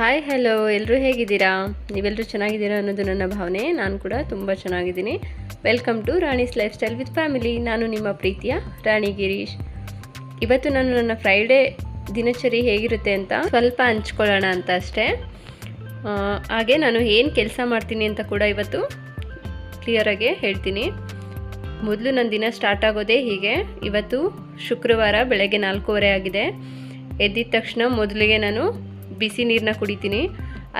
Hi hello ಎಲ್ಲರೂ ಹೇಗಿದ್ದೀರಾ? ನೀವೆಲ್ಲರೂ ಚೆನ್ನಾಗಿದ್ದೀರಾ ಅನ್ನೋದು ನನ್ನ ಭಾವನೆ. ನಾನು ಕೂಡ ತುಂಬ ಚೆನ್ನಾಗಿದ್ದೀನಿ. Welcome to Rani's lifestyle with family ನಾನು ನಿಮ್ಮ ಪ್ರೀತಿಯ ರಾಣಿ ಗಿರೀಶ್. ಇವತ್ತು ನಾನು ನನ್ನ ಫ್ರೈಡೇ ದಿನಚರಿ ಹೇಗಿರುತ್ತೆ ಅಂತ ಸ್ವಲ್ಪ ಹಂಚ್ಕೊಳ್ಳೋಣ ಅಂತ ಅಷ್ಟೇ. ಹಾಗೆ ನಾನು ಏನು ಕೆಲಸ ಮಾಡ್ತೀನಿ ಅಂತ ಕೂಡ ಇವತ್ತು ಕ್ಲಿಯರಾಗೆ ಹೇಳ್ತೀನಿ. ಮೊದಲು ನನ್ನ ದಿನ ಸ್ಟಾರ್ಟ್ ಆಗೋದೇ ಹೀಗೆ. ಇವತ್ತು ಶುಕ್ರವಾರ ಬೆಳಗ್ಗೆ ನಾಲ್ಕೂವರೆ ಆಗಿದೆ. ಎದ್ದಿದ ತಕ್ಷಣ ಮೊದಲಿಗೆ ನಾನು ಬಿಸಿ ನೀರನ್ನ ಕುಡಿತೀನಿ.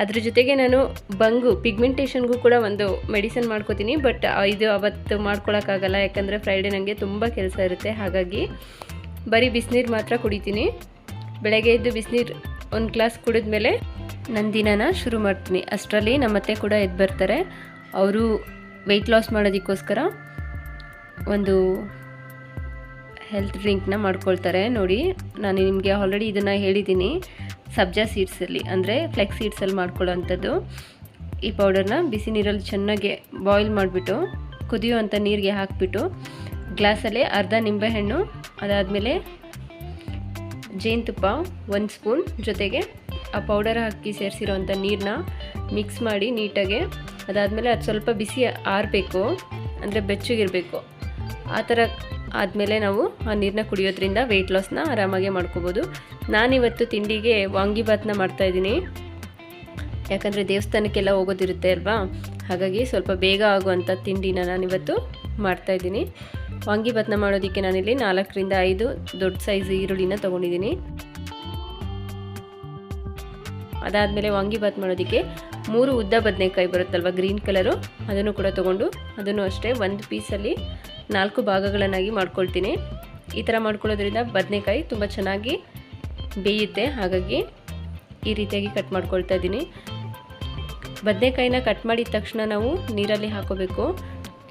ಅದ್ರ ಜೊತೆಗೆ ನಾನು ಬಂಗು ಪಿಗ್ಮೆಂಟೇಷನ್ಗೂ ಕೂಡ ಒಂದು ಮೆಡಿಸನ್ ಮಾಡ್ಕೋತೀನಿ ಬಟ್ ಇದು ಅವತ್ತು ಮಾಡ್ಕೊಳಕ್ಕಾಗಲ್ಲ, ಯಾಕಂದರೆ ಫ್ರೈಡೇ ನನಗೆ ತುಂಬ ಕೆಲಸ ಇರುತ್ತೆ, ಹಾಗಾಗಿ ಬರೀ ಬಿಸಿನೀರು ಮಾತ್ರ ಕುಡಿತೀನಿ. ಬೆಳಗ್ಗೆ ಎದ್ದು ಬಿಸಿನೀರು ಒಂದು ಗ್ಲಾಸ್ ಕುಡಿದ್ಮೇಲೆ ನನ್ನ ದಿನನ ಶುರು ಮಾಡ್ತೀನಿ. ಅಷ್ಟರಲ್ಲಿ ನಮ್ಮತ್ತೆ ಕೂಡ ಎದ್ದು ಬರ್ತಾರೆ. ಅವರು ವೆಯ್ಟ್ ಲಾಸ್ ಮಾಡೋದಕ್ಕೋಸ್ಕರ ಒಂದು ಹೆಲ್ತ್ ಡ್ರಿಂಕ್ನ ಮಾಡ್ಕೊಳ್ತಾರೆ ನೋಡಿ. ನಾನು ನಿಮಗೆ ಆಲ್ರೆಡಿ ಇದನ್ನು ಹೇಳಿದ್ದೀನಿ. ಸಬ್ಜಾ ಸೀಡ್ಸಲ್ಲಿ ಅಂದರೆ ಫ್ಲೆಕ್ಸ್ ಸೀಡ್ಸಲ್ಲಿ ಮಾಡ್ಕೊಳ್ಳೋವಂಥದ್ದು. ಈ ಪೌಡರ್ನ ಬಿಸಿ ನೀರಲ್ಲಿ ಚೆನ್ನಾಗಿ ಬಾಯ್ಲ್ ಮಾಡಿಬಿಟ್ಟು, ಕುದಿಯುವಂಥ ನೀರಿಗೆ ಹಾಕಿಬಿಟ್ಟು, ಗ್ಲಾಸಲ್ಲೇ ಅರ್ಧ ನಿಂಬೆಹಣ್ಣು, ಅದಾದಮೇಲೆ ಜೇನುತುಪ್ಪ ಒಂದು ಸ್ಪೂನ್ ಜೊತೆಗೆ ಆ ಪೌಡರ್ ಹಾಕಿ ಸೇರಿಸಿರೋವಂಥ ನೀರನ್ನ ಮಿಕ್ಸ್ ಮಾಡಿ ನೀಟಾಗಿ, ಅದಾದಮೇಲೆ ಅದು ಸ್ವಲ್ಪ ಬಿಸಿ ಆರಬೇಕು, ಅಂದರೆ ಬೆಚ್ಚಗಿರಬೇಕು. ಆ ಥರ ಆದಮೇಲೆ ನಾವು ಆ ನೀರನ್ನ ಕುಡಿಯೋದ್ರಿಂದ ವೆಯ್ಟ್ ಲಾಸ್ನ ಆರಾಮಾಗಿ ಮಾಡ್ಕೋಬೋದು. ನಾನಿವತ್ತು ತಿಂಡಿಗೆ ವಾಂಗಿಬಾತ್ನ ಮಾಡ್ತಾಯಿದ್ದೀನಿ ಯಾಕಂದರೆ ದೇವಸ್ಥಾನಕ್ಕೆಲ್ಲ ಹೋಗೋದಿರುತ್ತೆ ಅಲ್ವಾ? ಹಾಗಾಗಿ ಸ್ವಲ್ಪ ಬೇಗ ಆಗುವಂಥ ತಿಂಡಿನ ನಾನಿವತ್ತು ಮಾಡ್ತಾಯಿದ್ದೀನಿ ವಾಂಗಿಬಾತ್ನ ಮಾಡೋದಕ್ಕೆ ನಾನಿಲ್ಲಿ ನಾಲ್ಕರಿಂದ ಐದು ದೊಡ್ಡ ಸೈಜ್ ಈರುಳ್ಳಿನ ತೊಗೊಂಡಿದ್ದೀನಿ. ಅದಾದಮೇಲೆ ವಾಂಗಿಬಾತ್ ಮಾಡೋದಕ್ಕೆ ಮೂರು ಉದ್ದ ಬದನೆಕಾಯಿ ಬರುತ್ತಲ್ವ ಗ್ರೀನ್ ಕಲರು ಅದನ್ನು ಕೂಡ ತೊಗೊಂಡು ಅದನ್ನು ಅಷ್ಟೇ ಒಂದು ಪೀಸಲ್ಲಿ ನಾಲ್ಕು ಭಾಗಗಳನ್ನಾಗಿ ಮಾಡ್ಕೊಳ್ತೀನಿ. ಈ ಥರ ಮಾಡ್ಕೊಳ್ಳೋದ್ರಿಂದ ಬದನೆಕಾಯಿ ತುಂಬ ಚೆನ್ನಾಗಿ ಬೇಯುತ್ತೆ. ಹಾಗಾಗಿ ಈ ರೀತಿಯಾಗಿ ಕಟ್ ಮಾಡ್ಕೊಳ್ತಾ ಇದ್ದೀನಿ. ಬದನೆಕಾಯಿನ ಕಟ್ ಮಾಡಿದ ತಕ್ಷಣ ನಾವು ನೀರಲ್ಲಿ ಹಾಕೋಬೇಕು.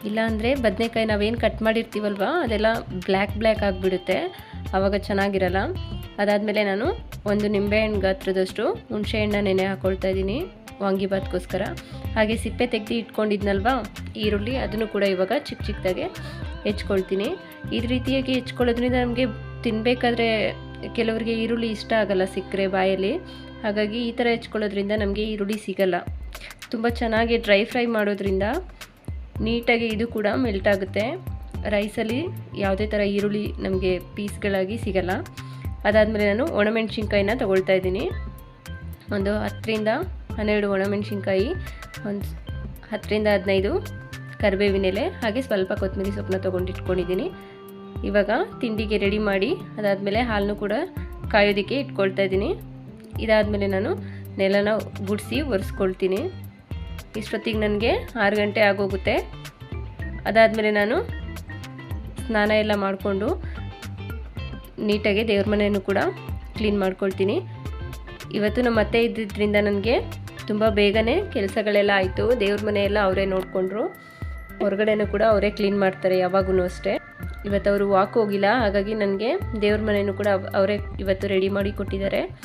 ಇಲ್ಲಾಂದರೆ ಬದನೆಕಾಯಿ ನಾವೇನು ಕಟ್ ಮಾಡಿರ್ತೀವಲ್ವ, ಅದೆಲ್ಲ ಬ್ಲ್ಯಾಕ್ ಬ್ಲ್ಯಾಕ್ ಆಗಿಬಿಡುತ್ತೆ. ಆವಾಗ ಚೆನ್ನಾಗಿರಲ್ಲ. ಅದಾದಮೇಲೆ ನಾನು ಒಂದು ನಿಂಬೆಹಣ್ಣು ಗಾತ್ರದಷ್ಟು ಹುಣಸೆಹಣ್ಣ ನೆನೆ ಹಾಕ್ಕೊಳ್ತಾ ಇದ್ದೀನಿ ವಾಂಗಿಬಾತ್ಗೋಸ್ಕರ ಹಾಗೆ ಸಿಪ್ಪೆ ತೆಗೆದು ಇಟ್ಕೊಂಡಿದ್ನಲ್ವಾ, ಈರುಳ್ಳಿ, ಅದನ್ನು ಕೂಡ ಇವಾಗ ಚಿಕ್ಕ ಚಿಕ್ಕದಾಗೆ ಹೆಚ್ಕೊಳ್ತೀನಿ. ಈ ರೀತಿಯಾಗಿ ಹೆಚ್ಕೊಳ್ಳೋದ್ರಿಂದ ನಮಗೆ ತಿನ್ನಬೇಕಾದ್ರೆ ಕೆಲವರಿಗೆ ಈರುಳ್ಳಿ ಇಷ್ಟ ಆಗಲ್ಲ ಸಿಕ್ಕರೆ ಬಾಯಲ್ಲಿ. ಹಾಗಾಗಿ ಈ ಥರ ಹೆಚ್ಕೊಳ್ಳೋದ್ರಿಂದ ನಮಗೆ ಈರುಳ್ಳಿ ಸಿಗಲ್ಲ. ತುಂಬ ಚೆನ್ನಾಗಿ ಡ್ರೈ ಫ್ರೈ ಮಾಡೋದ್ರಿಂದ ನೀಟಾಗಿ ಇದು ಕೂಡ ಮೆಲ್ಟ್ ಆಗುತ್ತೆ. ರೈಸಲ್ಲಿ ಯಾವುದೇ ಥರ ಈರುಳ್ಳಿ ನಮಗೆ ಪೀಸ್ಗಳಾಗಿ ಸಿಗಲ್ಲ. ಅದಾದಮೇಲೆ ನಾನು ಒಣಮೆಣ್ಸಿನ್ಕಾಯಿನ ತೊಗೊಳ್ತಾ ಇದ್ದೀನಿ. ಒಂದು ಹತ್ತರಿಂದ ಹನ್ನೆರಡು ಒಣಮೆಣ್ಸಿನ್ಕಾಯಿ, ಒಂದು ಹತ್ತರಿಂದ ಹದಿನೈದು ಕರಿಬೇವಿನ ಎಲೆ ಹಾಗೆ ಸ್ವಲ್ಪ ಕೊತ್ತಂಬರಿ ಸೊಪ್ಪನ್ನ ತೊಗೊಂಡು ಇಟ್ಕೊಂಡಿದ್ದೀನಿ. ಇವಾಗ ತಿಂಡಿಗೆ ರೆಡಿ ಮಾಡಿ ಅದಾದಮೇಲೆ ಹಾಲನ್ನು ಕೂಡ ಕಾಯೋದಕ್ಕೆ ಇಟ್ಕೊಳ್ತಾ ಇದ್ದೀನಿ. ಇದಾದಮೇಲೆ ನಾನು ನೆಲನ ಗುಡಿಸಿ ಒರೆಸ್ಕೊಳ್ತೀನಿ. ಇಷ್ಟೊತ್ತಿಗೆ ನನಗೆ ಆರು ಗಂಟೆ ಆಗೋಗುತ್ತೆ. ಅದಾದಮೇಲೆ ನಾನು ಸ್ನಾನ ಎಲ್ಲ ಮಾಡಿಕೊಂಡು ನೀಟಾಗಿ ದೇವ್ರ ಮನೆಯನ್ನು ಕೂಡ ಕ್ಲೀನ್ ಮಾಡ್ಕೊಳ್ತೀನಿ. ಇವತ್ತು ನಮ್ಮ ಅತ್ತೆ ಇದ್ದಿದ್ದರಿಂದ ನನಗೆ ತುಂಬ ಬೇಗನೆ ಕೆಲಸಗಳೆಲ್ಲ ಆಯಿತು. ದೇವ್ರ ಮನೆಯೆಲ್ಲ ಅವರೇ ನೋಡಿಕೊಂಡ್ರು. ಹೊರಗಡೆನೂ ಕೂಡ ಅವರೇ ಕ್ಲೀನ್ ಮಾಡ್ತಾರೆ ಯಾವಾಗೂ ಅಷ್ಟೇ. ಇವತ್ತು ಅವರು ವಾಕ್ ಹೋಗಿಲ್ಲ, ಹಾಗಾಗಿ ನನಗೆ ದೇವ್ರ ಮನೆಯೂ ಕೂಡ ಅವ್- ಅವರೇ ಇವತ್ತು ರೆಡಿ ಮಾಡಿ ಕೊಟ್ಟಿದ್ದಾರೆ.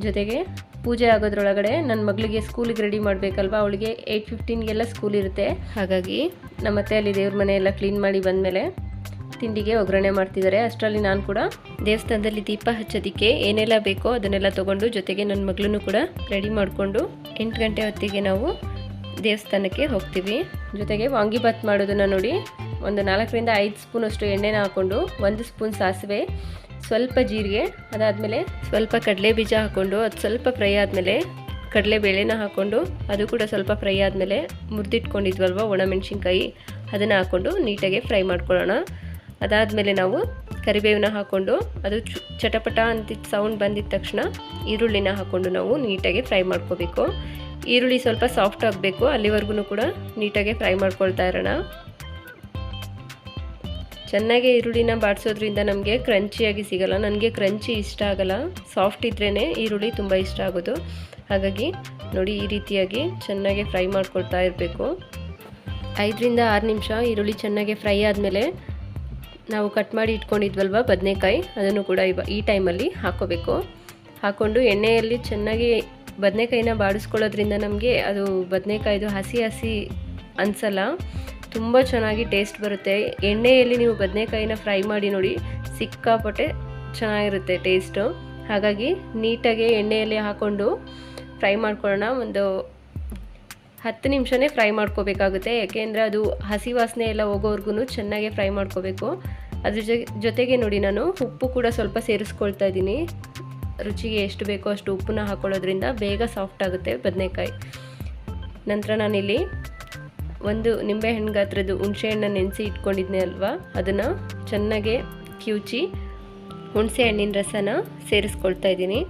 ಜೊತೆಗೆ ಪೂಜೆ ಆಗೋದ್ರೊಳಗಡೆ ನನ್ನ ಮಗಳಿಗೆ ಸ್ಕೂಲಿಗೆ ರೆಡಿ ಮಾಡಬೇಕಲ್ವ? ಅವಳಿಗೆ ಏಯ್ಟ್ ಫಿಫ್ಟೀನ್ಗೆಲ್ಲ ಸ್ಕೂಲ್ ಇರುತ್ತೆ. ಹಾಗಾಗಿ ನಮ್ಮ ಮತ್ತೆ ಅಲ್ಲಿ ದೇವ್ರ ಮನೆ ಎಲ್ಲ ಕ್ಲೀನ್ ಮಾಡಿ ಬಂದಮೇಲೆ ತಿಂಡಿಗೆ ಒಗ್ಗರಣೆ ಮಾಡ್ತಿದ್ದಾರೆ. ಅಷ್ಟರಲ್ಲಿ ನಾನು ಕೂಡ ದೇವಸ್ಥಾನದಲ್ಲಿ ದೀಪ ಹಚ್ಚೋದಕ್ಕೆ ಏನೆಲ್ಲ ಬೇಕೋ ಅದನ್ನೆಲ್ಲ ತೊಗೊಂಡು ಜೊತೆಗೆ ನನ್ನ ಮಗಳನ್ನೂ ಕೂಡ ರೆಡಿ ಮಾಡಿಕೊಂಡು ಎಂಟು ಗಂಟೆ ಹೊತ್ತಿಗೆ ನಾವು ದೇವಸ್ಥಾನಕ್ಕೆ ಹೋಗ್ತೀವಿ. ಜೊತೆಗೆ ವಾಂಗಿಭಾತ್ ಮಾಡೋದನ್ನು ನೋಡಿ. ಒಂದು ನಾಲ್ಕರಿಂದ ಐದು ಸ್ಪೂನಷ್ಟು ಎಣ್ಣೆನ ಹಾಕ್ಕೊಂಡು ಒಂದು ಸ್ಪೂನ್ ಸಾಸಿವೆ, ಸ್ವಲ್ಪ ಜೀರಿಗೆ, ಅದಾದಮೇಲೆ ಸ್ವಲ್ಪ ಕಡಲೆ ಬೀಜ ಹಾಕ್ಕೊಂಡು ಅದು ಸ್ವಲ್ಪ ಫ್ರೈ ಆದಮೇಲೆ ಕಡಲೆಬೇಳೆನ ಹಾಕ್ಕೊಂಡು ಅದು ಕೂಡ ಸ್ವಲ್ಪ ಫ್ರೈ ಆದಮೇಲೆ ಮುರಿದಿಟ್ಕೊಂಡಿದ್ವಲ್ವ ಒಣಮೆಣ್ಸಿನ್ಕಾಯಿ, ಅದನ್ನು ಹಾಕ್ಕೊಂಡು ನೀಟಾಗಿ ಫ್ರೈ ಮಾಡ್ಕೊಳ್ಳೋಣ. ಅದಾದಮೇಲೆ ನಾವು ಕರಿಬೇವನ್ನ ಹಾಕ್ಕೊಂಡು ಅದು ಚಟಪಟ ಅಂತಿದ್ದ ಸೌಂಡ್ ಬಂದಿದ ತಕ್ಷಣ ಈರುಳ್ಳಿನ ಹಾಕ್ಕೊಂಡು ನಾವು ನೀಟಾಗಿ ಫ್ರೈ ಮಾಡ್ಕೋಬೇಕು. ಈರುಳ್ಳಿ ಸ್ವಲ್ಪ ಸಾಫ್ಟ್ ಆಗಬೇಕು, ಅಲ್ಲಿವರೆಗೂ ಕೂಡ ನೀಟಾಗಿ ಫ್ರೈ ಮಾಡ್ಕೊಳ್ತಾ ಇರೋಣ. ಚೆನ್ನಾಗಿ ಈರುಳ್ಳಿನ ಬಾಡಿಸೋದ್ರಿಂದ ನಮಗೆ ಕ್ರಂಚಿಯಾಗಿ ಸಿಗಲ್ಲ. ನನಗೆ ಕ್ರಂಚಿ ಇಷ್ಟ ಆಗಲ್ಲ. ಸಾಫ್ಟ್ ಇದ್ರೇ ಈರುಳ್ಳಿ ತುಂಬ ಇಷ್ಟ ಆಗೋದು. ಹಾಗಾಗಿ ನೋಡಿ ಈ ರೀತಿಯಾಗಿ ಚೆನ್ನಾಗಿ ಫ್ರೈ ಮಾಡ್ಕೊಳ್ತಾ ಇರಬೇಕು. ಐದರಿಂದ ಆರು ನಿಮಿಷ ಈರುಳ್ಳಿ ಚೆನ್ನಾಗಿ ಫ್ರೈ ಆದಮೇಲೆ ನಾವು ಕಟ್ ಮಾಡಿ ಇಟ್ಕೊಂಡಿದ್ವಲ್ವ ಬದನೆಕಾಯಿ, ಅದನ್ನು ಕೂಡ ಇವ ಈ ಟೈಮಲ್ಲಿ ಹಾಕೋಬೇಕು. ಹಾಕ್ಕೊಂಡು ಎಣ್ಣೆಯಲ್ಲಿ ಚೆನ್ನಾಗಿ ಬದನೆಕಾಯಿನ ಬಾಡಿಸ್ಕೊಳ್ಳೋದ್ರಿಂದ ನಮಗೆ ಅದು ಬದನೆಕಾಯಿದು ಹಸಿ ಹಸಿ ಅನಿಸಲ್ಲ. ತುಂಬ ಚೆನ್ನಾಗಿ ಟೇಸ್ಟ್ ಬರುತ್ತೆ. ಎಣ್ಣೆಯಲ್ಲಿ ನೀವು ಬದನೆಕಾಯಿನ ಫ್ರೈ ಮಾಡಿ ನೋಡಿ ಸಿಕ್ಕಾಪಟ್ಟೆ ಚೆನ್ನಾಗಿರುತ್ತೆ ಟೇಸ್ಟು. ಹಾಗಾಗಿ ನೀಟಾಗಿ ಎಣ್ಣೆಯಲ್ಲಿ ಹಾಕ್ಕೊಂಡು ಫ್ರೈ ಮಾಡ್ಕೊಳ್ಳೋಣ. ಒಂದು ಹತ್ತು ನಿಮಿಷನೇ ಫ್ರೈ ಮಾಡ್ಕೋಬೇಕಾಗುತ್ತೆ. ಯಾಕೆಂದರೆ ಅದು ಹಸಿ ವಾಸನೆ ಎಲ್ಲ ಹೋಗೋವರೆಗೂ ಚೆನ್ನಾಗಿ ಫ್ರೈ ಮಾಡ್ಕೋಬೇಕು. ಅದ್ರ ಜೊತೆಗೆ ನೋಡಿ ನಾನು ಉಪ್ಪು ಕೂಡ ಸ್ವಲ್ಪ ಸೇರಿಸ್ಕೊಳ್ತಾ ಇದ್ದೀನಿ. ರುಚಿಗೆ ಎಷ್ಟು ಬೇಕೋ ಅಷ್ಟು ಉಪ್ಪನ್ನ ಹಾಕೊಳ್ಳೋದ್ರಿಂದ ಬೇಗ ಸಾಫ್ಟ್ ಆಗುತ್ತೆ ಬದನೆಕಾಯಿ. ನಂತರ ನಾನಿಲ್ಲಿ ಒಂದು ನಿಂಬೆಹಣ್ಣು ಗಾತ್ರದ್ದು ಹುಣಸೆ ನೆನೆಸಿ ಇಟ್ಕೊಂಡಿದ್ದೆ ಅಲ್ವಾ? ಅದನ್ನು ಚೆನ್ನಾಗೆ ಕಿವುಚಿ ಹುಣಸೆ ಹಣ್ಣಿನ ರಸನ ಸೇರಿಸ್ಕೊಳ್ತಾ ಇದ್ದೀನಿ.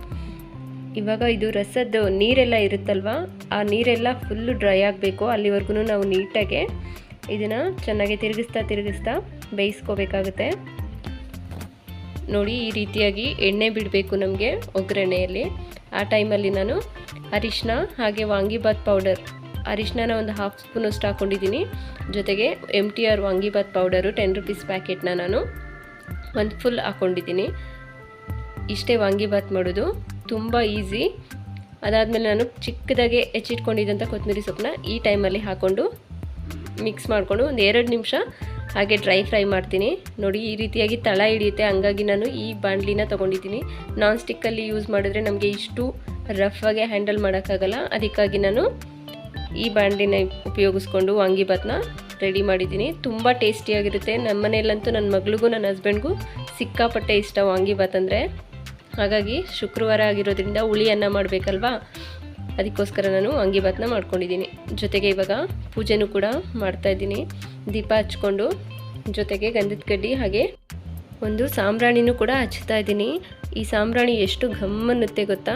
ಇವಾಗ ಇದು ರಸದ್ದು ನೀರೆಲ್ಲ ಇರುತ್ತಲ್ವ? ಆ ನೀರೆಲ್ಲ ಫುಲ್ಲು ಡ್ರೈ ಆಗಬೇಕು. ಅಲ್ಲಿವರೆಗೂ ನಾವು ನೀಟಾಗೆ ಇದನ್ನು ಚೆನ್ನಾಗಿ ತಿರುಗಿಸ್ತಾ ತಿರುಗಿಸ್ತಾ ಬೇಯಿಸ್ಕೋಬೇಕಾಗುತ್ತೆ. ನೋಡಿ ಈ ರೀತಿಯಾಗಿ ಎಣ್ಣೆ ಬಿಡಬೇಕು ನಮಗೆ ಒಗ್ಗರಣೆಯಲ್ಲಿ. ಆ ಟೈಮಲ್ಲಿ ನಾನು ಅರಿಶಿನ ಹಾಗೆ ವಾಂಗಿಬಾತ್ ಪೌಡರ್ ಅರಿಶಿನ ಒಂದು ಹಾಫ್ ಸ್ಪೂನಷ್ಟು ಹಾಕ್ಕೊಂಡಿದ್ದೀನಿ ಜೊತೆಗೆ M T R vangibath powder ten rupees ಪ್ಯಾಕೆಟ್ನ ನಾನು ಒಂದು ಫುಲ್ ಹಾಕ್ಕೊಂಡಿದ್ದೀನಿ ಇಷ್ಟೇ ವಾಂಗಿಬಾತ್ ಮಾಡೋದು, ತುಂಬ ಈಸಿ ಅದಾದಮೇಲೆ ನಾನು ಚಿಕ್ಕದಾಗೆ ಹೆಚ್ಚಿಟ್ಕೊಂಡಿದ್ದಂಥ ಕೊತ್ತಂಬರಿ ಸೊಪ್ಪನ್ನ ಈ ಟೈಮಲ್ಲಿ ಹಾಕ್ಕೊಂಡು ಮಿಕ್ಸ್ ಮಾಡಿಕೊಂಡು ಒಂದು ಎರಡು ನಿಮಿಷ ಹಾಗೆ ಡ್ರೈ ಫ್ರೈ ಮಾಡ್ತೀನಿ. ನೋಡಿ, ಈ ರೀತಿಯಾಗಿ ತಳ ಹಿಡಿಯುತ್ತೆ. ಹಂಗಾಗಿ ನಾನು ಈ ಬಾಣಲಿನ ತೊಗೊಂಡಿದ್ದೀನಿ. ನಾನ್ ಸ್ಟಿಕ್ಕಲ್ಲಿ ಯೂಸ್ ಮಾಡಿದ್ರೆ ನಮಗೆ ಇಷ್ಟು ರಫ್ ಆಗಿ ಹ್ಯಾಂಡಲ್ ಮಾಡೋಕ್ಕಾಗಲ್ಲ. ಅದಕ್ಕಾಗಿ ನಾನು ಈ ಬಾಣಲಿನ ಉಪಯೋಗಿಸ್ಕೊಂಡು ವಾಂಗಿಬಾತ್ನ ರೆಡಿ ಮಾಡಿದ್ದೀನಿ. ತುಂಬ ಟೇಸ್ಟಿಯಾಗಿರುತ್ತೆ ನಮ್ಮ ಮನೆಯಲ್ಲಂತೂ ನನ್ನ ಮಗಳಿಗೂ ನನ್ನ ಹಸ್ಬೆಂಡ್ಗೂ ಸಿಕ್ಕಾಪಟ್ಟೆ ಇಷ್ಟ ವಾಂಗಿಬಾತ್ ಅಂದರೆ. ಹಾಗಾಗಿ ಶುಕ್ರವಾರ ಆಗಿರೋದ್ರಿಂದ ಹುಳಿ ಅನ್ನ ಮಾಡಬೇಕಲ್ವಾ? ಅದಕ್ಕೋಸ್ಕರ ನಾನು ವಾಂಗಿಬಾತ್ನ ಮಾಡ್ಕೊಂಡಿದ್ದೀನಿ. ಜೊತೆಗೆ ಇವಾಗ ಪೂಜೆನೂ ಕೂಡ ಮಾಡ್ತಾಯಿದ್ದೀನಿ ದೀಪ ಹಚ್ಕೊಂಡು ಜೊತೆಗೆ ಗಂಧದ ಕಡ್ಡಿ ಹಾಗೆ ಒಂದು ಸಾಂಬ್ರಾಣಿನೂ ಕೂಡ ಹಚ್ತಾ ಇದ್ದೀನಿ. ಈ ಸಾಂಬ್ರಾಣಿ ಎಷ್ಟು ಘಮ್ ಅನ್ನುತ್ತೆ ಗೊತ್ತಾ?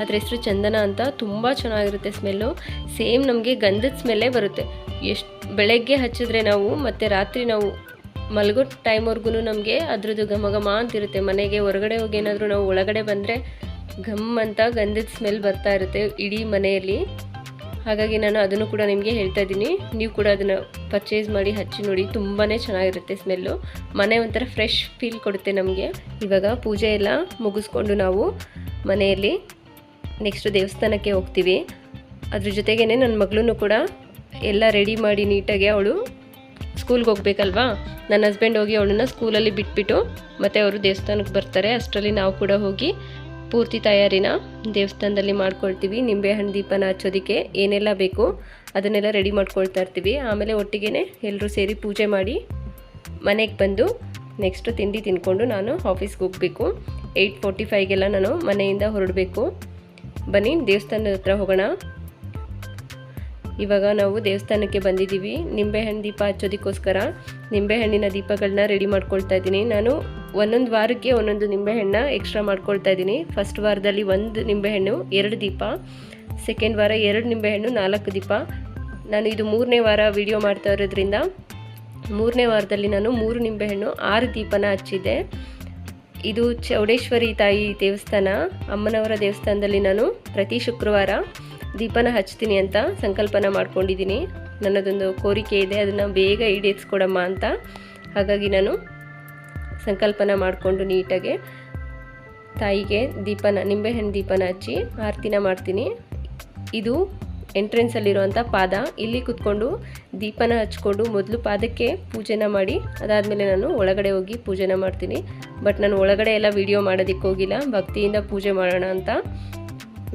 ಅದ್ರ ಹೆಸರು ಚಂದನ ಅಂತ ತುಂಬ ಚೆನ್ನಾಗಿರುತ್ತೆ ಸ್ಮೆಲ್ಲು. ಸೇಮ್ ನಮಗೆ ಗಂಧದ ಸ್ಮೆಲ್ಲೇ ಬರುತ್ತೆ. ಎಷ್ಟು ಬೆಳಗ್ಗೆ ಹಚ್ಚಿದ್ರೆ ನಾವು ಮತ್ತು ರಾತ್ರಿ ನಾವು ಮಲಗೋ ಟೈಮ್ವರೆಗೂ ನಮಗೆ ಅದ್ರದ್ದು ಘಮ ಘಮ ಅಂತಿರುತ್ತೆ. ಮನೆಗೆ ಹೊರಗಡೆ ಹೋಗಿ ಏನಾದರೂ ನಾವು ಒಳಗಡೆ ಬಂದರೆ ಘಮ್ ಅಂತ ಗಂಧದ ಸ್ಮೆಲ್ ಬರ್ತಾ ಇರುತ್ತೆ ಇಡೀ ಮನೆಯಲ್ಲಿ. ಹಾಗಾಗಿ ನಾನು ಅದನ್ನು ಕೂಡ ನಿಮಗೆ ಹೇಳ್ತಾ ಇದ್ದೀನಿ. ನೀವು ಕೂಡ ಅದನ್ನು ಪರ್ಚೇಸ್ ಮಾಡಿ, ಹಚ್ಚಿ ನೋಡಿ ತುಂಬಾ ಚೆನ್ನಾಗಿರುತ್ತೆ ಸ್ಮೆಲ್ಲು ಮನೆ ಒಂಥರ ಫ್ರೆಶ್ ಫೀಲ್ ಕೊಡುತ್ತೆ ನಮಗೆ. ಇವಾಗ ಪೂಜೆ ಎಲ್ಲ ಮುಗಿಸ್ಕೊಂಡು ನಾವು ಮನೆಯಲ್ಲಿ ನೆಕ್ಸ್ಟ್ ದೇವಸ್ಥಾನಕ್ಕೆ ಹೋಗ್ತೀವಿ. ಅದ್ರ ಜೊತೆಗೇ ನನ್ನ ಮಗಳೂ ಕೂಡ ಎಲ್ಲ ರೆಡಿ ಮಾಡಿ ನೀಟಾಗಿ ಅವಳು ಸ್ಕೂಲ್ಗೆ ಹೋಗ್ಬೇಕಲ್ವಾ? ನನ್ನ ಹಸ್ಬೆಂಡ್ ಹೋಗಿ ಅವಳನ್ನ ಸ್ಕೂಲಲ್ಲಿ ಬಿಟ್ಬಿಟ್ಟು ಮತ್ತು ಅವರು ದೇವಸ್ಥಾನಕ್ಕೆ ಬರ್ತಾರೆ. ಅಷ್ಟರಲ್ಲಿ ನಾವು ಕೂಡ ಹೋಗಿ ಪೂರ್ತಿ ತಯಾರಿನ ದೇವಸ್ಥಾನದಲ್ಲಿ ಮಾಡ್ಕೊಳ್ತೀವಿ. ನಿಂಬೆಹಣ್ಣು ದೀಪನ ಹಚ್ಚೋದಕ್ಕೆ ಏನೆಲ್ಲ ಬೇಕು ಅದನ್ನೆಲ್ಲ ರೆಡಿ ಮಾಡ್ಕೊಳ್ತಾ ಇರ್ತೀವಿ. ಆಮೇಲೆ ಒಟ್ಟಿಗೆ ಎಲ್ಲರೂ ಸೇರಿ ಪೂಜೆ ಮಾಡಿ ಮನೆಗೆ ಬಂದು ನೆಕ್ಸ್ಟ್ ತಿಂಡಿ ತಿನ್ಕೊಂಡು ನಾನು ಆಫೀಸ್ಗೆ ಹೋಗಬೇಕು. ಏಯ್ಟ್ ಫೋರ್ಟಿ ಫೈವ್ಗೆಲ್ಲ ನಾನು ಮನೆಯಿಂದ ಹೊರಡಬೇಕು. ಬನ್ನಿ, ದೇವಸ್ಥಾನದ ಹತ್ರ ಹೋಗೋಣ. ಇವಾಗ ನಾವು ದೇವಸ್ಥಾನಕ್ಕೆ ಬಂದಿದ್ದೀವಿ. ನಿಂಬೆಹಣ್ಣು ದೀಪ ಹಚ್ಚೋದಕ್ಕೋಸ್ಕರ ನಿಂಬೆಹಣ್ಣಿನ ದೀಪಗಳನ್ನ ರೆಡಿ ಮಾಡ್ಕೊಳ್ತಾ ಇದ್ದೀನಿ. ನಾನು ಒಂದೊಂದು ವಾರಕ್ಕೆ ಒಂದೊಂದು ನಿಂಬೆಹಣ್ಣ ಎಕ್ಸ್ಟ್ರಾ ಮಾಡ್ಕೊಳ್ತಾ ಇದ್ದೀನಿ. ಫಸ್ಟ್ ವಾರದಲ್ಲಿ ಒಂದು ನಿಂಬೆಹಣ್ಣು, ಎರಡು ದೀಪ. ಸೆಕೆಂಡ್ ವಾರ ಎರಡು ನಿಂಬೆಹಣ್ಣು, ನಾಲ್ಕು ದೀಪ. ನಾನು ಇದು ಮೂರನೇ ವಾರ ವಿಡಿಯೋ ಮಾಡ್ತಾ ಇರೋದ್ರಿಂದ ಮೂರನೇ ವಾರದಲ್ಲಿ ನಾನು ಮೂರು ನಿಂಬೆಹಣ್ಣು, ಆರು ದೀಪನ ಹಚ್ಚಿದ್ದೆ. ಇದು ಚೌಡೇಶ್ವರಿ ತಾಯಿ ದೇವಸ್ಥಾನ. ಅಮ್ಮನವರ ದೇವಸ್ಥಾನದಲ್ಲಿ ನಾನು ಪ್ರತಿ ಶುಕ್ರವಾರ ದೀಪನ ಹಚ್ತೀನಿ ಅಂತ ಸಂಕಲ್ಪನ ಮಾಡ್ಕೊಂಡಿದ್ದೀನಿ. ನನ್ನದೊಂದು ಕೋರಿಕೆ ಇದೆ, ಅದನ್ನು ಬೇಗ ಈಡೇರಿಸ್ಕೊಡಮ್ಮ ಅಂತ. ಹಾಗಾಗಿ ನಾನು ಸಂಕಲ್ಪನ ಮಾಡಿಕೊಂಡು ನೀಟಾಗಿ ತಾಯಿಗೆ ದೀಪನ, ನಿಂಬೆಹಣ್ಣು ದೀಪನ ಹಚ್ಚಿ ಆರತಿನ ಮಾಡ್ತೀನಿ. ಇದು ಎಂಟ್ರೆನ್ಸಲ್ಲಿರುವಂಥ ಪಾದ, ಇಲ್ಲಿ ಕುತ್ಕೊಂಡು ದೀಪನ ಹಚ್ಕೊಂಡು ಮೊದಲು ಪಾದಕ್ಕೆ ಪೂಜೆನ ಮಾಡಿ, ಅದಾದಮೇಲೆ ನಾನು ಒಳಗಡೆ ಹೋಗಿ ಪೂಜೆನ ಮಾಡ್ತೀನಿ. ಬಟ್ ನಾನು ಒಳಗಡೆ ಎಲ್ಲ ವೀಡಿಯೋ ಮಾಡೋದಕ್ಕೆ ಹೋಗಿಲ್ಲ. ಭಕ್ತಿಯಿಂದ ಪೂಜೆ ಮಾಡೋಣ ಅಂತ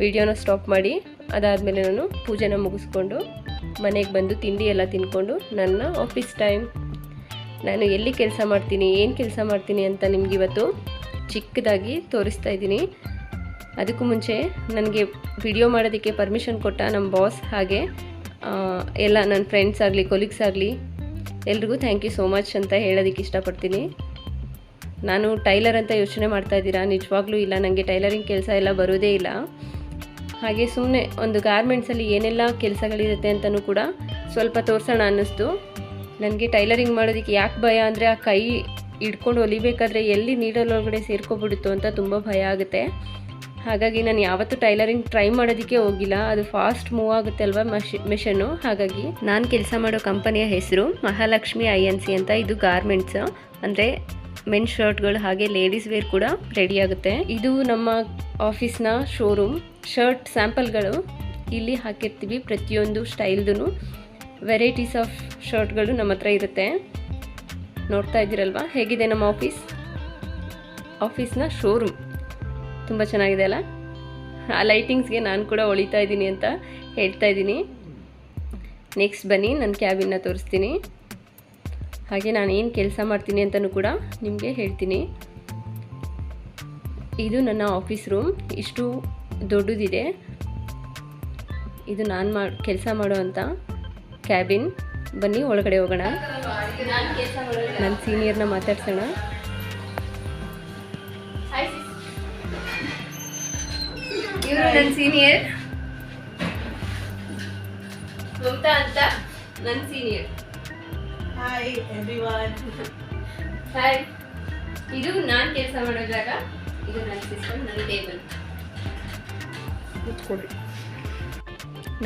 ವಿಡಿಯೋನ ಸ್ಟಾಪ್ ಮಾಡಿ, ಅದಾದಮೇಲೆ ನಾನು ಪೂಜೆನ ಮುಗಿಸ್ಕೊಂಡು ಮನೆಗೆ ಬಂದು ತಿಂಡಿ ಎಲ್ಲ ತಿನ್ಕೊಂಡು ನನ್ನ ಆಫೀಸ್ ಟೈಮ್ ನಾನು ಎಲ್ಲಿ ಕೆಲಸ ಮಾಡ್ತೀನಿ, ಏನು ಕೆಲಸ ಮಾಡ್ತೀನಿ ಅಂತ ನಿಮ್ಗೆ ಇವತ್ತು ಚಿಕ್ಕದಾಗಿ ತೋರಿಸ್ತಾ ಇದ್ದೀನಿ. ಅದಕ್ಕೂ ಮುಂಚೆ ನನಗೆ ವಿಡಿಯೋ ಮಾಡೋದಕ್ಕೆ ಪರ್ಮಿಷನ್ ಕೊಟ್ಟ ನಮ್ಮ ಬಾಸ್ ಹಾಗೆ ಎಲ್ಲ ನನ್ನ ಫ್ರೆಂಡ್ಸ್ ಆಗಲಿ ಕೊಲೀಗ್ಸ್ ಆಗಲಿ, ಎಲ್ರಿಗೂ ಥ್ಯಾಂಕ್ ಯು ಸೋ ಮಚ್ ಅಂತ ಹೇಳೋದಕ್ಕೆ ಇಷ್ಟಪಡ್ತೀನಿ. ನಾನು ಟೈಲರ್ ಅಂತ ಯೋಚನೆ ಮಾಡ್ತಾ ಇದ್ದೀರಾ? ನಿಜವಾಗ್ಲೂ ಇಲ್ಲ ನನಗೆ ಟೈಲರಿಂಗ್ ಕೆಲಸ ಎಲ್ಲ ಬರೋದೇ ಇಲ್ಲ. ಹಾಗೆ ಸುಮ್ಮನೆ ಒಂದು ಗಾರ್ಮೆಂಟ್ಸಲ್ಲಿ ಏನೆಲ್ಲ ಕೆಲಸಗಳಿರುತ್ತೆ ಅಂತಲೂ ಕೂಡ ಸ್ವಲ್ಪ ತೋರಿಸೋಣ ಅನ್ನಿಸ್ತು. ನನಗೆ ಟೈಲರಿಂಗ್ ಮಾಡೋದಕ್ಕೆ ಯಾಕೆ ಭಯ ಅಂದರೆ ಆ ಕೈ ಹಿಡ್ಕೊಂಡು ಹೊಲಿಬೇಕಾದ್ರೆ ಎಲ್ಲಿ ನೀಡಲೊಳಗಡೆ ಸೇರ್ಕೊಬಿಡುತ್ತೋ ಅಂತ ತುಂಬ ಭಯ ಆಗುತ್ತೆ. ಹಾಗಾಗಿ ನಾನು ಯಾವತ್ತೂ ಟೈಲರಿಂಗ್ ಟ್ರೈ ಮಾಡೋದಕ್ಕೆ ಹೋಗಿಲ್ಲ. ಅದು ಫಾಸ್ಟ್ ಮೂವ್ ಆಗುತ್ತೆ ಅಲ್ವಾ ಮಷಿ ಮಿಷನ್ನು ಹಾಗಾಗಿ ನಾನು ಕೆಲಸ ಮಾಡೋ ಕಂಪನಿಯ ಹೆಸರು ಮಹಾಲಕ್ಷ್ಮಿ ಐ ಎನ್ ಸಿ ಅಂತ ಇದು ಗಾರ್ಮೆಂಟ್ಸ್ ಅಂದರೆ ಮೆನ್ ಶರ್ಟ್ಗಳು ಹಾಗೆ ಲೇಡೀಸ್ ವೇರ್ ಕೂಡ ರೆಡಿ ಆಗುತ್ತೆ. ಇದು ನಮ್ಮ ಆಫೀಸ್ನ ಶೋರೂಮ್ ಶರ್ಟ್ ಸ್ಯಾಂಪಲ್ಗಳು ಇಲ್ಲಿ ಹಾಕಿರ್ತೀವಿ ಪ್ರತಿಯೊಂದು ಸ್ಟೈಲ್ದು ವೆರೈಟೀಸ್ ಆಫ್ ಶರ್ಟ್ಗಳು ನಮ್ಮ ಹತ್ರ ಇರುತ್ತೆ. ನೋಡ್ತಾ ಇದ್ದೀರಲ್ವಾ? ಹೇಗಿದೆ ನಮ್ಮ ಆಫೀಸ್ ಆಫೀಸ್ನ ಶೋರೂಮ್ ತುಂಬ ಚೆನ್ನಾಗಿದೆ ಅಲ್ಲ? ಆ ಲೈಟಿಂಗ್ಸ್ಗೆ ನಾನು ಕೂಡ ಹೊಳಿತಾ ಇದ್ದೀನಿ ಅಂತ ಹೇಳ್ತಾ ಇದ್ದೀನಿ. ನೆಕ್ಸ್ಟ್ ಬನ್ನಿ ನನ್ನ ಕ್ಯಾಬಿನ್ನ ತೋರಿಸ್ತೀನಿ. ಹಾಗೆ ನಾನು ಏನು ಕೆಲಸ ಮಾಡ್ತೀನಿ ಅಂತಲೂ ಕೂಡ ನಿಮಗೆ ಹೇಳ್ತೀನಿ. ಇದು ನನ್ನ ಆಫೀಸ್ ರೂಮ್ ಇಷ್ಟು ದೊಡ್ಡದಿದೆ. ಇದು ನಾನು ಮಾಡಿ, ಕೆಲಸ ಮಾಡುವಂಥ ಕ್ಯಾಬಿನ್ ಬನ್ನಿ, ಒಳಗಡೆ ಹೋಗೋಣ. ನನ್ನ ಸೀನಿಯರ್ನ ಮಾತಾಡ್ಸೋಣ. ನನ್ನ ಸೀನಿಯರ್ ಮಮತಾ ಅಂತ ನನ್ನ ಸೀನಿಯರ್ ಹಾಯ್ ಎವ್ರಿವನ್ ಹಾಯ್ ಇದು ನಾನು ಕೆಲಸ ಮಾಡೋ ಜಾಗ. ಇದು ನನ್ನ ಸಿಸ್ಟಮ್ ನನ್ನ ಟೇಬಲ್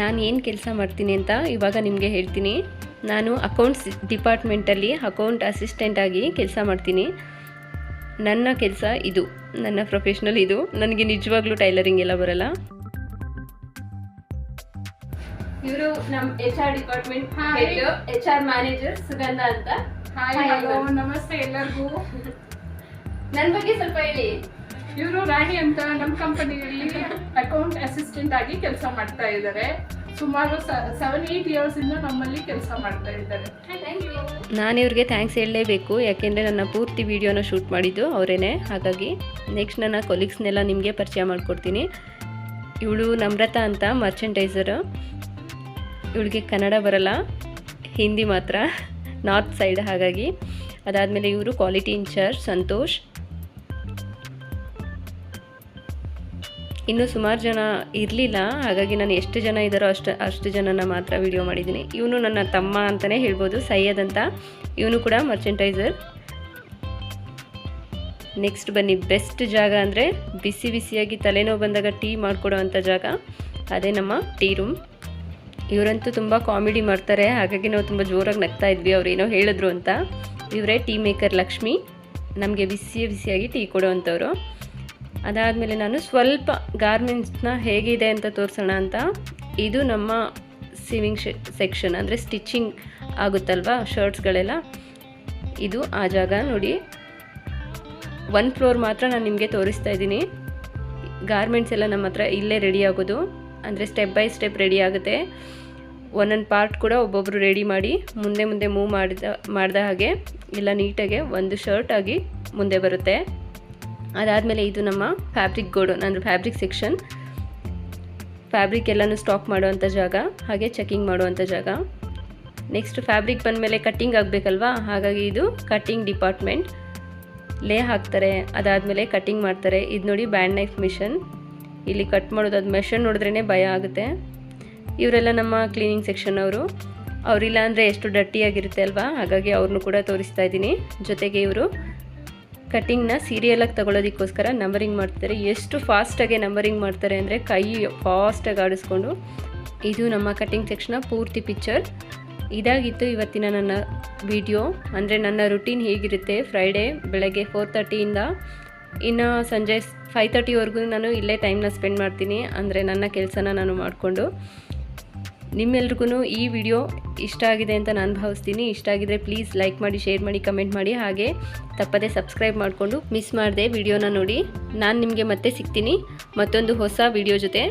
ನಾನು ಏನು ಕೆಲಸ ಮಾಡ್ತೀನಿ ಅಂತ ಇವಾಗ ನಿಮಗೆ ಹೇಳ್ತೀನಿ. ನಾನು ಅಕೌಂಟ್ಸ್ ಡಿಪಾರ್ಟ್ಮೆಂಟಲ್ಲಿ ಅಕೌಂಟ್ ಅಸಿಸ್ಟೆಂಟಾಗಿ ಕೆಲಸ ಮಾಡ್ತೀನಿ. ನನ್ನ ಕೆಲಸ ಇದು. ನನ್ನ ಪ್ರೊಫೆಷ್ನಲ್ ಇದು. ನನಗೆ ನಿಜವಾಗ್ಲೂ ಟೈಲರಿಂಗ್ ಎಲ್ಲ ಬರಲ್ಲ. ಇವರು ನಮ್ಮ H R department. H R manager Sugandha ಅಂತ. ಹಾಯ್ ಹಲೋ ನಮಸ್ತೆ ಎಲ್ಲರಿಗೂ. ನನ್ನ ಬಗ್ಗೆ ಸ್ವಲ್ಪ ಹೇಳಿ. ಇವರು ರಾಣಿ ಅಂತ ನಮ್ಮ ಕಂಪನಿಯಲ್ಲಿ ಅಕೌಂಟ್ ಅಸಿಸ್ಟೆಂಟ್ ಆಗಿ ಕೆಲಸ ಮಾಡ್ತಾ ಇದ್ದಾರೆ ಸುಮಾರು ಸೆವೆನ್ ಏಯ್ಟ್ ಇಯರ್ಸ್ ಇಂದ ನಮ್ಮಲ್ಲಿ ಕೆಲಸ ಮಾಡ್ತಾ ಇದ್ದಾರೆ. ನಾನು ಇವ್ರಿಗೆ ಥ್ಯಾಂಕ್ಸ್ ಹೇಳಲೇಬೇಕು ಯಾಕೆಂದರೆ ನನ್ನ ಪೂರ್ತಿ ವಿಡಿಯೋನ ಶೂಟ್ ಮಾಡಿದ್ದು ಅವರೇನೆ. ಹಾಗಾಗಿ ನೆಕ್ಸ್ಟ್ ನನ್ನ ಕೊಲೀಗ್ಸ್ನೆಲ್ಲ ನಿಮಗೆ ಪರಿಚಯ ಮಾಡಿಕೊಡ್ತೀನಿ. ಇವಳು ನಮ್ರತಾ ಅಂತ ಮರ್ಚೆಂಟೈಸರು ಇವಳಿಗೆ ಕನ್ನಡ ಬರಲ್ಲ ಹಿಂದಿ ಮಾತ್ರ ನಾರ್ತ್ ಸೈಡ್ ಹಾಗಾಗಿ. ಅದಾದಮೇಲೆ ಇವರು ಕ್ವಾಲಿಟಿ ಇನ್ಚಾರ್ಜ್ ಸಂತೋಷ್. ಇನ್ನೂ ಸುಮಾರು ಜನ ಇರಲಿಲ್ಲ, ಹಾಗಾಗಿ ನಾನು ಎಷ್ಟು ಜನ ಇದ್ದಾರೋ ಅಷ್ಟು ಅಷ್ಟು ಜನನ ಮಾತ್ರ ವಿಡಿಯೋ ಮಾಡಿದ್ದೀನಿ. ಇವನು ನನ್ನ ತಮ್ಮ ಅಂತಲೇ ಹೇಳ್ಬೋದು, ಸೈಯದ್ ಅಂತ. ಇವನು ಕೂಡ ಮರ್ಚೆಂಟೈಸರ್ ನೆಕ್ಸ್ಟ್ ಬನ್ನಿ ಬೆಸ್ಟ್ ಜಾಗ ಅಂದರೆ ಬಿಸಿ ಬಿಸಿಯಾಗಿ ತಲೆನೋವು ಬಂದಾಗ ಟೀ ಮಾಡಿಕೊಡೋ ಅಂಥ ಜಾಗ. ಅದೇ ನಮ್ಮ ಟೀ ರೂಮ್ ಇವರಂತೂ ತುಂಬ ಕಾಮಿಡಿ ಮಾಡ್ತಾರೆ, ಹಾಗಾಗಿ ನಾವು ತುಂಬ ಜೋರಾಗಿ ನಗ್ತಾ ಇದ್ವಿ, ಅವ್ರು ಏನೋ ಹೇಳಿದ್ರು ಅಂತ. ಇವರೇ ಟೀ ಮೇಕರ್ ಲಕ್ಷ್ಮಿ. ನಮಗೆ ಬಿಸಿ ಬಿಸಿಯಾಗಿ ಟೀ ಕೊಡೋವಂಥವ್ರು ಅದಾದಮೇಲೆ ನಾನು ಸ್ವಲ್ಪ ಗಾರ್ಮೆಂಟ್ಸ್ನ ಹೇಗಿದೆ ಅಂತ ತೋರಿಸೋಣ ಅಂತ. ಇದು ನಮ್ಮ ಸಿವಿಂಗ್ ಸೆಕ್ಷನ್ ಅಂದರೆ ಸ್ಟಿಚಿಂಗ್ ಆಗುತ್ತಲ್ವಾ ಶರ್ಟ್ಸ್ಗಳೆಲ್ಲ ಇದು ಆ ಜಾಗ ನೋಡಿ. ಒನ್ ಫ್ಲೋರ್ ಮಾತ್ರ ನಾನು ನಿಮಗೆ ತೋರಿಸ್ತಾ ಇದ್ದೀನಿ. ಗಾರ್ಮೆಂಟ್ಸ್ ಎಲ್ಲ ನಮ್ಮ ಹತ್ರ ಇಲ್ಲೇ ರೆಡಿ ಆಗೋದು. ಅಂದರೆ ಸ್ಟೆಪ್ ಬೈ ಸ್ಟೆಪ್ ರೆಡಿ ಆಗುತ್ತೆ. ಒಂದೊಂದು ಪಾರ್ಟ್ ಕೂಡ ಒಬ್ಬೊಬ್ಬರು ರೆಡಿ ಮಾಡಿ, ಮುಂದೆ ಮುಂದೆ ಮೂವ್ ಮಾಡಿದ ಮಾಡಿದ ಹಾಗೆ, ಎಲ್ಲ ನೀಟಾಗೆ ಒಂದು ಶರ್ಟ್ ಆಗಿ ಮುಂದೆ ಬರುತ್ತೆ. ಅದಾದಮೇಲೆ ಇದು ನಮ್ಮ ಫ್ಯಾಬ್ರಿಕ್ ಗೋಡೌನ್ ಅಂದರೆ ಫ್ಯಾಬ್ರಿಕ್ ಸೆಕ್ಷನ್ ಫ್ಯಾಬ್ರಿಕ್ ಎಲ್ಲನೂ ಸ್ಟಾಕ್ ಮಾಡುವಂಥ ಜಾಗ, ಹಾಗೆ ಚೆಕಿಂಗ್ ಮಾಡುವಂಥ ಜಾಗ. ನೆಕ್ಸ್ಟ್ ಫ್ಯಾಬ್ರಿಕ್ ಬಂದಮೇಲೆ ಕಟ್ಟಿಂಗ್ ಆಗಬೇಕಲ್ವಾ? ಹಾಗಾಗಿ ಇದು ಕಟ್ಟಿಂಗ್ ಡಿಪಾರ್ಟ್ಮೆಂಟ್ ಲೇ ಹಾಕ್ತಾರೆ, ಅದಾದಮೇಲೆ ಕಟ್ಟಿಂಗ್ ಮಾಡ್ತಾರೆ. ಇದು ನೋಡಿ ಬ್ಯಾಂಡ್ ನೈಫ್ ಮಿಷನ್ ಇಲ್ಲಿ ಕಟ್ ಮಾಡೋದು ಅದು ಮೆಷನ್ ನೋಡಿದ್ರೇ ಭಯ ಆಗುತ್ತೆ. ಇವರೆಲ್ಲ ನಮ್ಮ ಕ್ಲೀನಿಂಗ್ ಸೆಕ್ಷನ್ ಅವರು. ಅವರಿಲ್ಲ ಅಂದರೆ ಎಷ್ಟು ಡಟ್ಟಿಯಾಗಿರುತ್ತೆ ಅಲ್ವಾ? ಹಾಗಾಗಿ ಅವ್ರನ್ನೂ ಕೂಡ ತೋರಿಸ್ತಾ ಇದ್ದೀನಿ. ಜೊತೆಗೆ ಇವರು ಕಟ್ಟಿಂಗ್ನ ಸೀರಿಯಲಾಗಿ ತಗೊಳ್ಳೋದಕ್ಕೋಸ್ಕರ ನಂಬರಿಂಗ್ ಮಾಡ್ತಾರೆ. ಎಷ್ಟು ಫಾಸ್ಟಾಗಿ ನಂಬರಿಂಗ್ ಮಾಡ್ತಾರೆ ಅಂದರೆ ಕೈ ಫಾಸ್ಟಾಗಿ ಆಡಿಸ್ಕೊಂಡು ಇದು ನಮ್ಮ ಕಟ್ಟಿಂಗ್ ಸೆಕ್ಷನ್ನ ಪೂರ್ತಿ ಪಿಕ್ಚರ್. ಇದಾಗಿತ್ತು ಇವತ್ತಿನ ನನ್ನ ವಿಡಿಯೋ. ಅಂದರೆ ನನ್ನ ರುಟೀನ್ ಹೇಗಿರುತ್ತೆ? ಫ್ರೈಡೇ ಬೆಳಗ್ಗೆ ಫೋರ್ ತರ್ಟಿಯಿಂದ ಇನ್ನು ಸಂಜೆ ಫೈವ್ ತರ್ಟಿವರೆಗೂ ನಾನು ಇಲ್ಲೇ ಟೈಮ್ನ ಸ್ಪೆಂಡ್ ಮಾಡ್ತೀನಿ. ಅಂದರೆ ನನ್ನ ಕೆಲಸನ ನಾನು ಮಾಡಿಕೊಂಡು. ನಿಮ್ಮೆಲ್ರಿಗೂ ಈ ವಿಡಿಯೋ ಇಷ್ಟ ಆಗಿದೆ ಅಂತ ನಾನು ಭಾವಿಸ್ತೀನಿ. ಇಷ್ಟ ಆಗಿದ್ರೆ ಪ್ಲೀಸ್ ಲೈಕ್ ಮಾಡಿ, ಶೇರ್ ಮಾಡಿ, ಕಮೆಂಟ್ ಮಾಡಿ. ಹಾಗೆ ತಪ್ಪದೆ ಸಬ್ಸ್ಕ್ರೈಬ್ ಮಾಡಿಕೊಂಡು ಮಿಸ್ ಮಾಡದೆ ವಿಡಿಯೋನ ನೋಡಿ. ನಾನು ನಿಮಗೆ ಮತ್ತೆ ಸಿಗ್ತೀನಿ ಮತ್ತೊಂದು ಹೊಸ ವಿಡಿಯೋ ಜೊತೆ.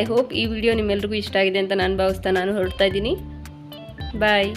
ಐ ಹೋಪ್ ಈ ವಿಡಿಯೋ ನಿಮ್ಮೆಲ್ರಿಗೂ ಇಷ್ಟ ಆಗಿದೆ ಅಂತ ನಾನು ಭಾವಿಸ್ತಾ ನಾನು ಹೊರಡ್ತಾ ಇದ್ದೀನಿ. ಬಾಯ್